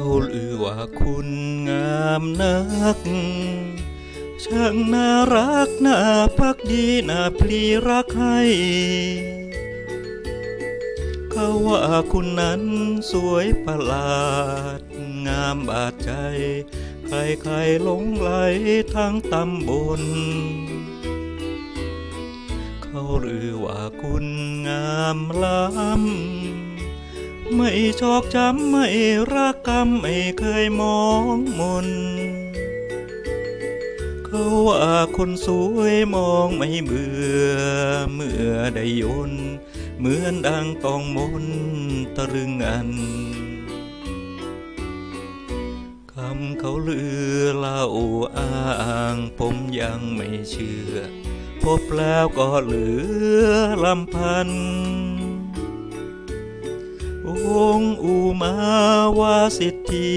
เขาลือว่าคุณงามนัก ช่างน่ารักน่าพักดีน่าพลีรักให้เขาว่าคุณนั้นสวยประหลาด งามบาดใจ ใครๆหลงไหลทั้งตำบลเขาหรือว่าคุณงามล้ำ ไม่ชอกช้ำไม่รักกำไม่เคยมองมน เขาว่าคนสวยมองไม่เบื่อเมื่อได้ยนเหมือนดังตองมนตรึงอันคำเขาลือเล่าอ้างผมยังไม่เชื่อ พบแล้วก็เหลือลำพัน องค์อุมาวาสิทธิ